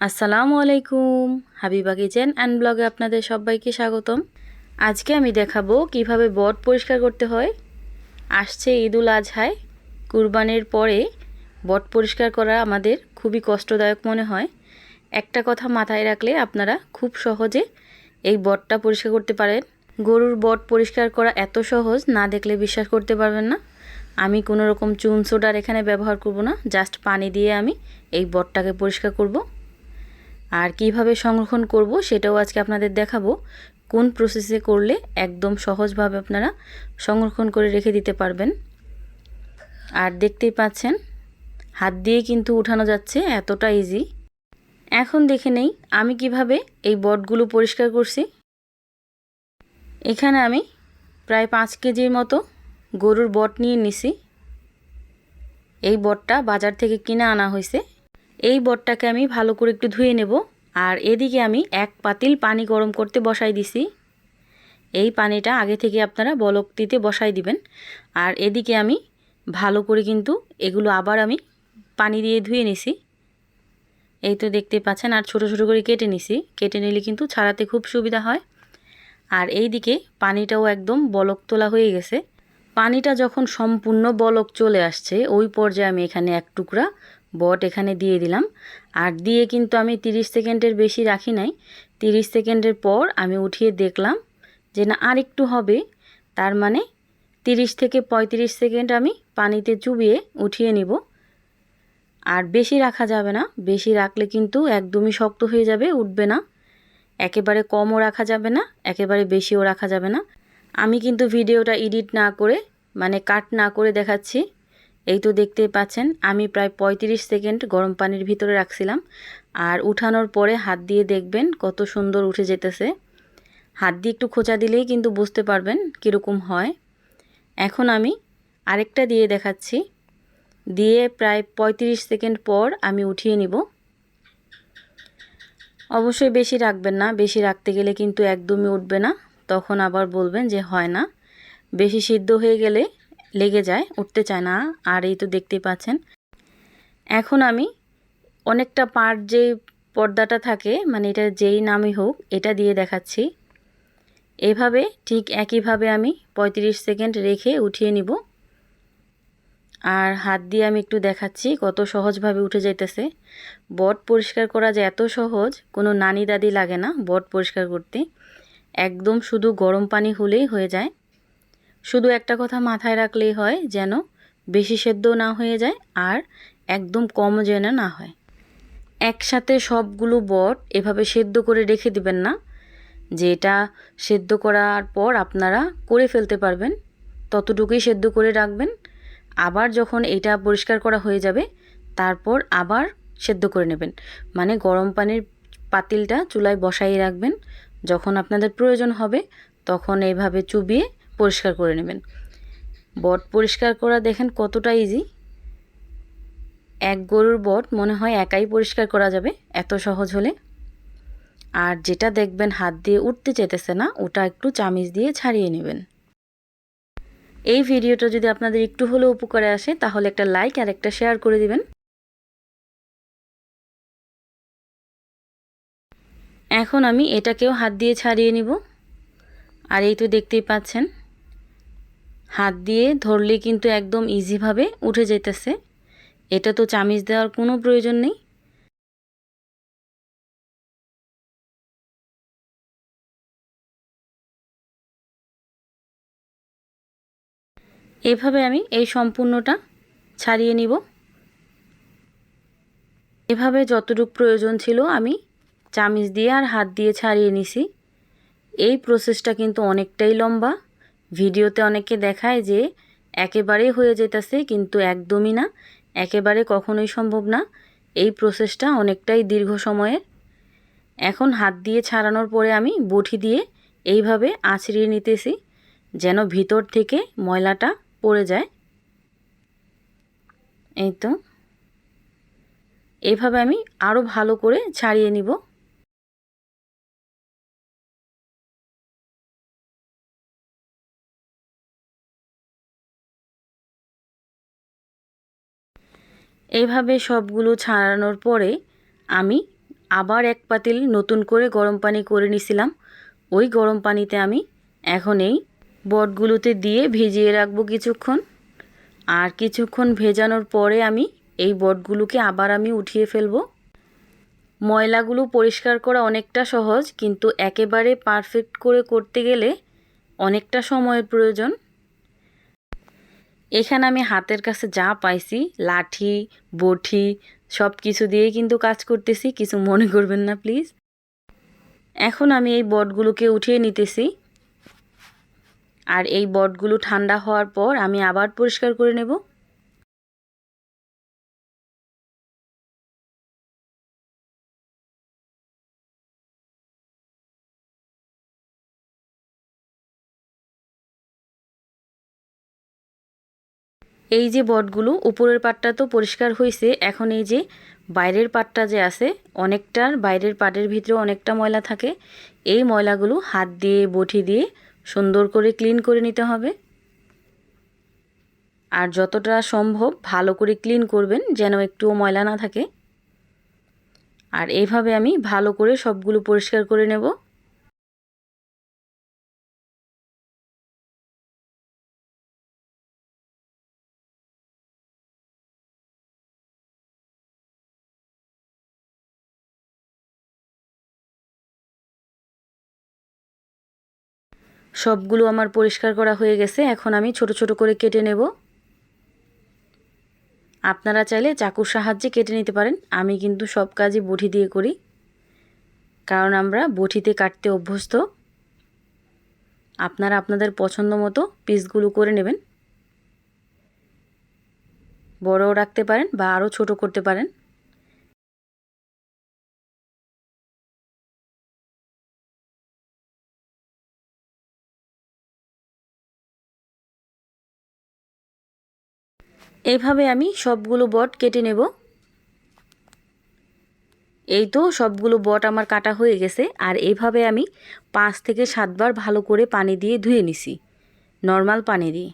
আসসালামু আলাইকুম। Habiba kitchen and ব্লগে আপনাদের সবাইকে স্বাগতম। আজকে আমি দেখাবো কীভাবে বট পরিষ্কার করতে হয়। আসছে ঈদুল আজহায়। কুরবানির পরে বট পরিষ্কার করা আমাদের খুবই কষ্টদায়ক মনে হয়। একটা কথা মাথায় রাখলে আপনারা খুব সহজে এই বটটা পরিষ্কার করতে পারেন। গরুর বট পরিষ্কার করা এত সহজ, না দেখলে বিশ্বাস করতে পারবেন না। আমি কোনো রকম চুন সোডার এখানে ব্যবহার করব না। জাস্ট পানি দিয়ে আমি এই বটটাকে পরিষ্কার করব। আর কীভাবে সংরক্ষণ করব সেটাও আজকে আপনাদের দেখাবো। কোন প্রসেসে করলে একদম সহজভাবে আপনারা সংরক্ষণ করে রেখে দিতে পারবেন। আর দেখতেই পাচ্ছেন, হাত দিয়ে কিন্তু উঠানো যাচ্ছে, এতটা ইজি এখন দেখে নেই আমি কীভাবে এই বটগুলো পরিষ্কার করছি। এখানে আমি প্রায় পাঁচ কেজির মতো গরুর বট নিয়ে নিছি। এই বটটা বাজার থেকে কিনে আনা হয়েছে। এই বটটাকে আমি ভালো করে একটু ধুয়ে নেব। আর এদিকে আমি এক পাতিল পানি গরম করতে বসাই দিছি। এই পানিটা আগে থেকে আপনারা বলক দিতে বসাই দিবেন। আর এদিকে আমি ভালো করে কিন্তু এগুলো আবার আমি পানি দিয়ে ধুয়ে নিছি। এই তো দেখতে পাচ্ছেন, আর ছোট ছোট করে কেটে নিছি। কেটে নিলে কিন্তু ছাড়াতে খুব সুবিধা হয়। আর এই দিকে পানিটাও একদম বলক তোলা হয়ে গেছে। পানিটা যখন সম্পূর্ণ বলক চলে আসছে, ওই পর্যায়ে আমি এখানে এক টুকরা বট এখানে দিয়ে দিলাম। আর দিয়ে কিন্তু আমি 30 সেকেন্ডের বেশি রাখি নাই। 30 সেকেন্ডের পর আমি উঠিয়ে দেখলাম যে না আর একটু হবে। তার মানে 30 থেকে 35 সেকেন্ড আমি পানিতে চুবিয়ে উঠিয়ে নিব। আর বেশি রাখা যাবে না। বেশি রাখলে কিন্তু একদমই শক্ত হয়ে যাবে, উঠবে না। একেবারে কমও রাখা যাবে না, একেবারে বেশিও রাখা যাবে না। আমি কিন্তু ভিডিওটা এডিট না করে মানে কাট না করে দেখাচ্ছি। এই তো দেখতে পাচ্ছেন, আমি প্রায় ৩৫ সেকেন্ড গরম পানির ভিতরে রাখছিলাম, আর উঠানোর পরে হাত দিয়ে দেখবেন কত সুন্দর উঠে যেতেছে। হাত দিয়ে একটু খোঁচা দিলেই কিন্তু বুঝতে পারবেন কীরকম হয়। এখন আমি আরেকটা দিয়ে দেখাচ্ছি। দিয়ে প্রায় ৩৫ সেকেন্ড পর আমি উঠিয়ে নিব। অবশ্যই বেশি রাখবেন না, বেশি রাখতে গেলে কিন্তু একদমই উঠবে না, তখন আবার বলবেন যে হয় না। বেশি সিদ্ধ হয়ে গেলে লেগে যায়, উঠতে চায় না। আর এই তো দেখতেই পাচ্ছেন। এখন আমি অনেকটা পার্ট যে পর্দাটা থাকে মানে এটা যেই নামই হোক, এটা দিয়ে দেখাচ্ছি। এভাবে ঠিক একইভাবে আমি ৩৫ সেকেন্ড রেখে উঠিয়ে নিব। আর হাত দিয়ে আমি একটু দেখাচ্ছি কত সহজভাবে উঠে যাইতেছে। বট পরিষ্কার করা যে এত সহজ, কোনো নানি দাদি লাগে না বট পরিষ্কার করতে। একদম শুধু গরম পানি হলেই হয়ে যায়। শুধু একটা কথা মাথায় রাখলেই হয় যেন বেশি সেদ্ধ না হয়ে যায় আর একদম কম যেন না হয়। একসাথে সবগুলো বট এভাবে সেদ্ধ করে রেখে দিবেন না। যে এটা সেদ্ধ করার পর আপনারা করে ফেলতে পারবেন, ততটুকুই সেদ্ধ করে রাখবেন। আবার যখন এটা পরিষ্কার করা হয়ে যাবে, তারপর আবার সেদ্ধ করে নেবেন। মানে গরম পানির পাতিলটা চুলায় বসাই রাখবেন। যখন আপনাদের প্রয়োজন হবে, তখন এইভাবে চুবিয়ে পরিষ্কার করে নেবেন। বট পরিষ্কার করা দেখেন কতটা ইজি এক গরুর বট মনে হয় একাই পরিষ্কার করা যাবে, এত সহজ হলে। আর যেটা দেখবেন হাত দিয়ে উঠতে চেতেছে না, ওটা একটু চামিচ দিয়ে ছাড়িয়ে নেবেন। এই ভিডিওটা যদি আপনাদের একটু হলেও উপকারে আসে, তাহলে একটা লাইক আর একটা শেয়ার করে দিবেন। এখন আমি এটাকেও হাত দিয়ে ছাড়িয়ে নিব। আর এই তো দেখতেই পাচ্ছেন হাত দিয়ে ধরলে কিন্তু একদম ইজিভাবে উঠে যেতেছে এটা তো চামিচ দেওয়ার কোনো প্রয়োজন নেই। এভাবে আমি এই সম্পূর্ণটা ছাড়িয়ে নিব। এভাবে যতটুকু প্রয়োজন ছিল আমি চামিচ দিয়ে আর হাত দিয়ে ছাড়িয়ে নিছি। এই প্রসেসটা কিন্তু অনেকটাই লম্বা। ভিডিওতে অনেকে দেখায় যে একেবারেই হয়ে যেতেছে, কিন্তু একদমই না। একেবারে কখনোই সম্ভব না। এই প্রসেসটা অনেকটাই দীর্ঘ সময়ের। এখন হাত দিয়ে ছাড়ানোর পরে আমি বটি দিয়ে এইভাবে আছড়িয়ে নিতেছি, যেন ভিতর থেকে ময়লাটা পড়ে যায়। এই তো। এভাবে আমি আরও ভালো করে ছাড়িয়ে নিব। এইভাবে সবগুলো ছাড়ানোর পরে আমি আবার এক পাতিল নতুন করে গরম পানি করে নিছিলাম। ওই গরম পানিতে আমি এখন এই বটগুলোতে দিয়ে ভিজিয়ে রাখব কিছুক্ষণ। আর কিছুক্ষণ ভেজানোর পরে আমি এই বটগুলোকে আবার আমি উঠিয়ে ফেলব। ময়লাগুলো পরিষ্কার করা অনেকটা সহজ, কিন্তু একেবারে পারফেক্ট করে করতে গেলে অনেকটা সময়ের প্রয়োজন। এখানে আমি হাতের কাছে যা পাইছি, লাঠি, বটি সব কিছু দিয়েই কিন্তু কাজ করতেছি, কিছু মনে করবেন না প্লিজ এখন আমি এই বটগুলোকে উঠিয়ে নিতেছি। আর এই বটগুলো ঠান্ডা হওয়ার পর আমি আবার পরিষ্কার করে নেব। এই যে বটগুলো, উপরের পাটটা তো পরিষ্কার হয়েছে এখন এই যে বাইরের পাটটা যে আছে, অনেকটার বাইরের পাটের ভিতরে অনেকটা ময়লা থাকে, এই ময়লাগুলো হাত দিয়ে, বটি দিয়ে সুন্দর করে ক্লিন করে নিতে হবে। আর যতটা সম্ভব ভালো করে ক্লিন করবেন, যেন একটুও ময়লা না থাকে। আর এইভাবে আমি ভালো করে সবগুলো পরিষ্কার করে নেব। সবগুলো আমার পরিষ্কার করা হয়ে গেছে, এখন আমি ছোট ছোট করে কেটে নেব। আপনারা চাইলে চাকুর সাহায্যে কেটে নিতে পারেন, আমি কিন্তু সব কাজই বটি দিয়ে করি, কারণ আমরা বটিতে কাটতে অভ্যস্ত। আপনারা আপনাদের পছন্দ মতো পিসগুলো করে নেবেন। বড়ও রাখতে পারেন বা আরও ছোট করতে পারেন। এভাবে আমি সবগুলো বট কেটে নেব। এই তো সবগুলো বট আমার কাটা হয়ে গেছে, আর এইভাবে আমি পাঁচ থেকে সাতবার ভালো করে পানি দিয়ে ধুয়ে নিছি, নর্মাল পানি দিয়ে।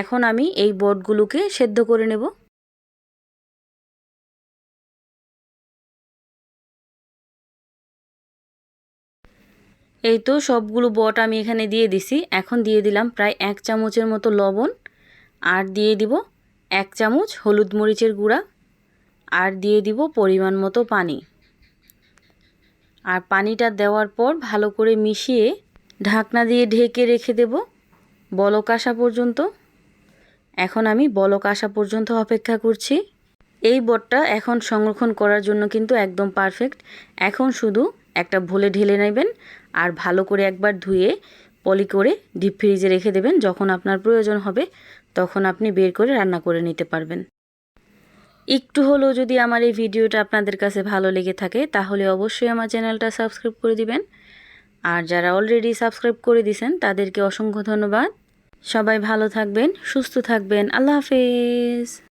এখন আমি এই বটগুলোকে সেদ্ধ করে নেব। এই তো সবগুলো বট আমি এখানে দিয়ে দিছি, এখন দিয়ে দিলাম প্রায় এক চামচের মতো লবণ, আর দিয়ে দিব এক চামচ হলুদ মরিচের গুঁড়া আর দিয়ে দিব পরিমাণ মতো পানি। আর পানিটা দেওয়ার পর ভালো করে মিশিয়ে ঢাকনা দিয়ে ঢেকে রেখে দেব বলক আসা পর্যন্ত। এখন আমি বলক আসা পর্যন্ত অপেক্ষা করছি। এই বটটা এখন সংরক্ষণ করার জন্য কিন্তু একদম পারফেক্ট। এখন শুধু একটা ভোলে ঢেলে নেবেন আর ভালো করে একবার ধুয়ে পলি করে ডিপ ফ্রিজে রেখে দেবেন যখন আপনার প্রয়োজন হবে। তখন আপনি বের করে রান্না করে নিতে পারবেন। একটু হলেও যদি আমার এই ভিডিওটা আপনাদের কাছে ভালো লেগে থাকে, তাহলে অবশ্যই আমার চ্যানেলটা সাবস্ক্রাইব করে দিবেন। আর যারা অলরেডি সাবস্ক্রাইব করে দিয়েছেন তাদেরকে অসংখ্য ধন্যবাদ। সবাই ভালো থাকবেন, সুস্থ থাকবেন। আল্লাহ হাফেজ।